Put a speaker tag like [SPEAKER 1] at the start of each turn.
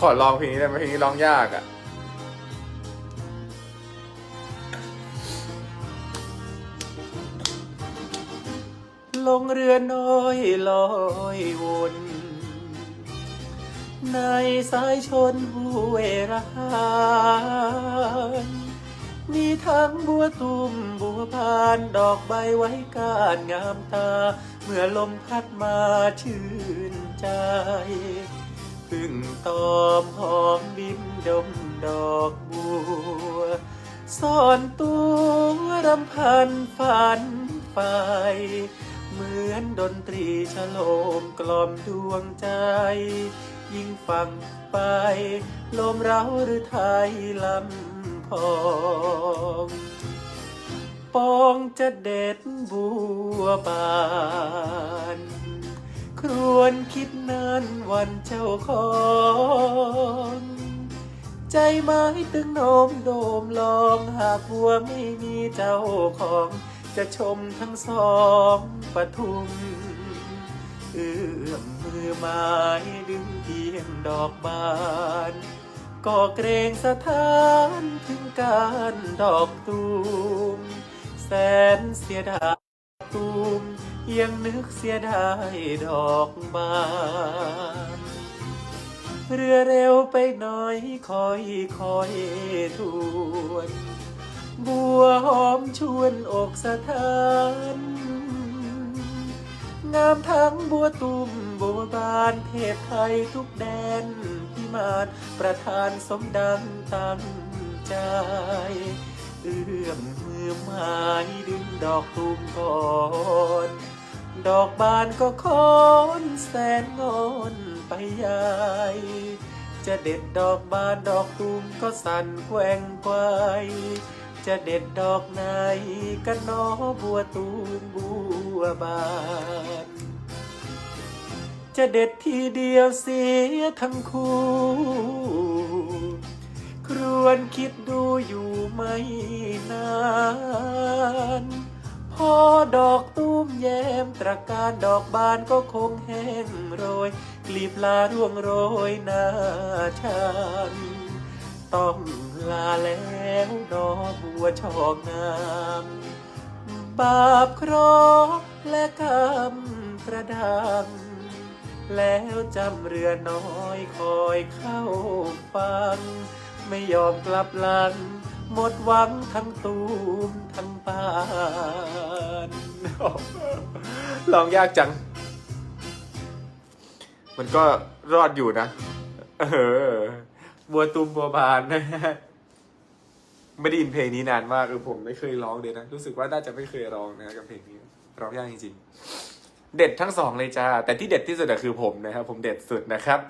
[SPEAKER 1] ขอลองเพลงนี้ได้ไหมเพลงนี้ร้องยากอะลงเรือน้อยลอยวนในสายชนผู้เวรานมีทั้งบัวตุ่มบัวพานดอกใบไว้ก้านงามตา เมื่อลมพัดมาชื่นใจ พึ่งตอมหอมบินดมดอกบัวซ่อนตัวรำพันฝันไฟเหมือนดนตรีฉโลมกล่อมดวงใจ ยิ่งฟังไปลมเร้าหรือไทยลำพองปองจะเด็ดบัวบาน ครวนคิดนานวันเจ้าของ ใจไม้ตึงโน้มโดมลองหากบัวไม่มีเจ้าของ จะชมทั้งสองปทุม เอื้อมมือไม้ดึงเพียงดอกบานก็เกรงสถานถึงการดอกตูม แสนเสียดายตูม ยังนึกเสียดายดอกบานเรือเร็วไปหน่อยคอยคอยทวน บัวหอมชวนอกสถานงามทั้งบัวตุ่มบัวบานเทพไทยทุกแดนพิมานประทานสมดังตั้งใจ เอื้อมมือไม้ดึงดอกตุ่มก่อน ดอกบานก็คอนแสนงอนไปใหญ่จะเด็ดดอกบานดอกตุ่มก็สั่นแกว่งไกวจะเด็ดดอกไหนกันนอบัวตูมบัวบานจะเด็ดทีเดียวเสียทั้งคู่ ครวนคิดดูอยู่ไม่นาน พอดอกตุ้มแย้มตระการดอกบานก็คงแห้งโรย กลีบลาร่วงโรยหน้าฉัน ต้องลาแล้วดอกบัวชองงามบาปเคราะห์และกรรมประดังแล้วจำเรือน้อยคอยเข้าฟัง ไม่ยอมกลับหลัง หมดหวังทั้งตูมทั้งปาน ลองยากจัง มันก็รอดอยู่นะ เออ บัวตูมบัวบานนะฮะไม่ได้ยินเพลงนี้นานมากคือผมไม่เคยร้องเลยนะ รู้สึกว่าน่าจะไม่เคยร้องนะกับเพลงนี้ร้องยากจริงๆ เด็ดทั้งสองเลยจ้า แต่ที่เด็ดที่สุดคือผมนะครับ ผมเด็ดสุดนะครับ